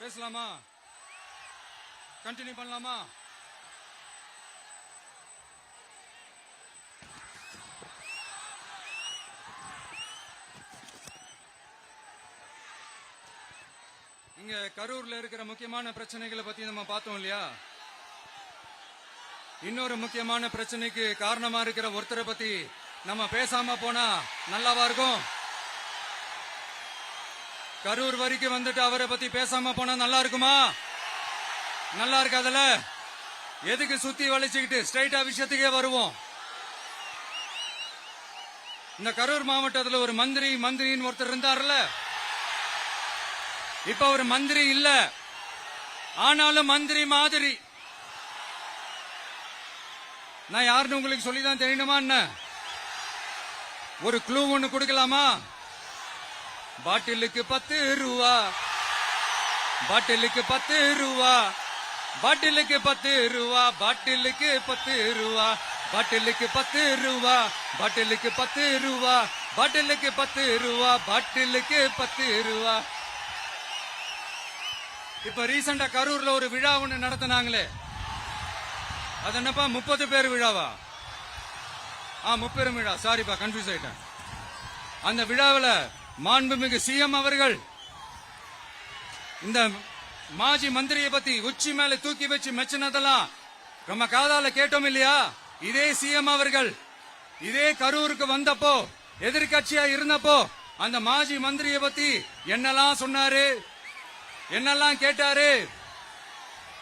பேசலாமா? கண்டினியூ பண்ணலாமா? இங்க கரூர்ல இருக்கிற முக்கியமான பிரச்சனைகளை பத்தி நம்ம பார்த்தோம் இல்லையா? இன்னொரு முக்கியமான பிரச்சனைக்கு காரணமா இருக்கிற ஒருத்தரை பத்தி நம்ம பேசாம போனா நல்லாவா இருக்கும்? கரூர் வரைக்கும் வந்துட்டு அவரை பத்தி பேசாம போனா நல்லா இருக்குமா? நல்லா இருக்காதுல எதுக்கு சுத்தி வளைச்சுக்கிட்டு ஸ்ட்ரைட்டா விஷயத்துக்கே வருவோம். இந்த கரூர் மாவட்டத்துல ஒரு மந்திரி மந்திரின்னு ஒருத்தர் இருந்தார்ல இப்ப ஒரு மந்திரி இல்ல. ஆனாலும் மந்திரி மாதிரி. நான் யாருன்னு உங்களுக்கு சொல்லிதான் தெரியணுமா என்ன? ஒரு க்ளூ ஒன்று கொடுக்கலாமா? பாட்டிலுக்கு பத்து ரூபா பாட்டிலுக்கு பத்து ரூபா பாட்டிலுக்கு பத்து ரூபா பாட்டிலுக்கு பத்து ரூபா பாட்டிலுக்கு பத்து ரூபா பாட்டிலுக்கு பத்து ரூபா பாட்டிலுக்கு பத்து ரூபா பாட்டிலுக்கு பத்து ரூபா இப்ப ரீசெண்டா கரூர்ல ஒரு விழா ஒண்ணு நடத்தினாங்களே. அது என்னப்பா முப்பது பேர் விழாவா? ஆ முப்பெரும் விழா. சாரிப்பா கன்ஃபியூஸ் ஆயிட்டேன். அந்த விழாவில் மாண்புமிகு சிஎம் அவர்கள் இந்த மாஜி மந்திரியை பத்தி உச்சி மேல தூக்கி வச்சு மெச்சினதெல்லாம் நம்ம காதால கேட்டோம் இல்லையா? இதே சிஎம் அவர்கள் இதே கரூருக்கு வந்தப்போ எதிர்கட்சியா இருந்தப்போ அந்த மாஜி மந்திரியை பத்தி என்னெல்லாம் சொன்னாரு? என்னெல்லாம் கேட்டாரு?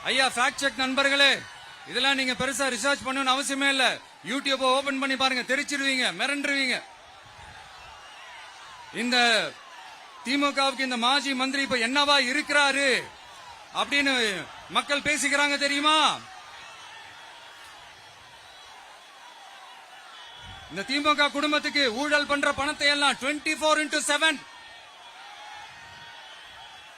ஐயா ஃபேக்ட் செக் நண்பர்களே இதெல்லாம் நீங்க பெருசா ரிசர்ச் பண்ணணும்னு அவசியமே இல்ல. யூடியூப் ஓபன் பண்ணி பாருங்க தெரிச்சிருவீங்க மிரண்டுருவீங்க. இந்த திமுகவுக்கு இந்த மாஜி மந்திரி இப்ப என்னவா இருக்கிறாரு அப்படின்னு மக்கள் பேசிக்கிறாங்க தெரியுமா? இந்த திமுக குடும்பத்துக்கு ஊழல் பண்ற பணத்தை எல்லாம் twenty four into seven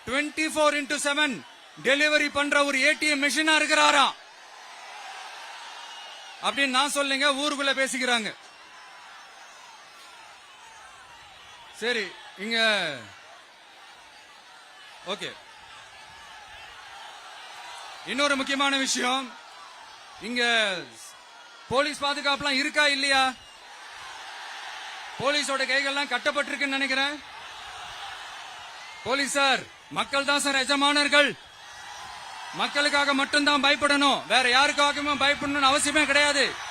twenty four into seven delivery பண்ற ஒரு ஏடிஎம் மிஷினா இருக்கிறாராம். அப்படின்னு நான் சொல்லுங்க ஊருக்குள்ள பேசிக்கிறாங்க. சரி இங்க. ஓகே. இன்னொரு முக்கியமான விஷயம். இங்க போலீஸ் பாதுகாப்புலாம் இருக்கா இல்லையா? போலீஸோட கைகள்லாம் கட்டப்பட்டிருக்குன்னு நினைக்கிறேன். போலீஸ் சார் மக்கள் தான் சார் எஜமானர்கள். மக்களுக்காக மட்டும்தான் பயப்படணும். வேற யாருக்காகவும் பயப்படணும்னு அவசியமே கிடையாது.